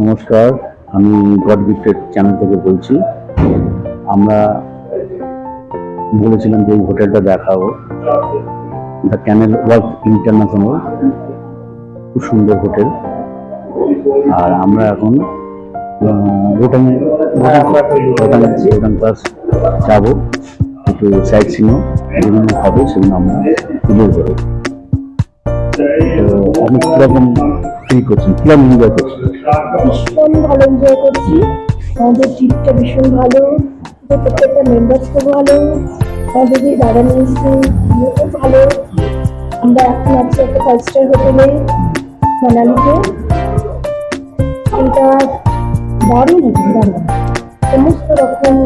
নমস্কার আমি god gifted channel থেকে বলছি। আমরা বলেছিলাম যে এই হোটেলটা দেখাবো। দ্য ক্যানেল ওয়ার্ক ইন্টারন্যাশনাল খুব সুন্দর হোটেল। আর আমরা এখন রোটান পাস যাব। একটু সাইড সিনও যেগুলো হবে সেগুলো আমরা তুলে তো আপনি কীরকম ফিল করছেন কীরকম এনজয় করছেন ভীষণ ভালো এনজয় করছি। আমাদের ট্রিপটা ভীষণ ভালো। প্রত্যেকটা মেম্বার্স খুব ভালো। আমাদের যে দাদা মিস্ত্রি খুব ভালো আমরা এখন আছি একটা ফাইভ স্টার হোটেলে মানালিতে। এটা দারুণ দারুণ সমস্ত রকম।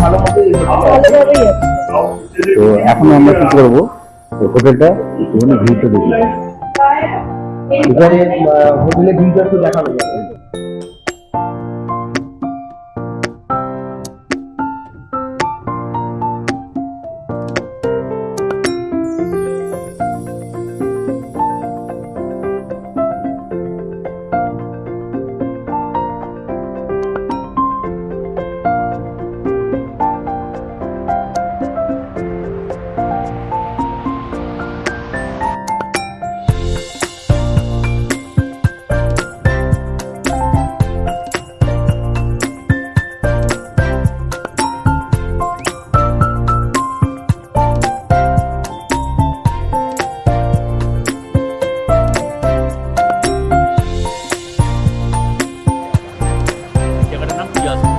ভালোভাবেই আছে তো এখন আমরা কি করব? হোটেলটা একটুখানি ভিউটা দেখি এখানে হোটেলের ভিউটা একটু দেখানো যাবে Yeah.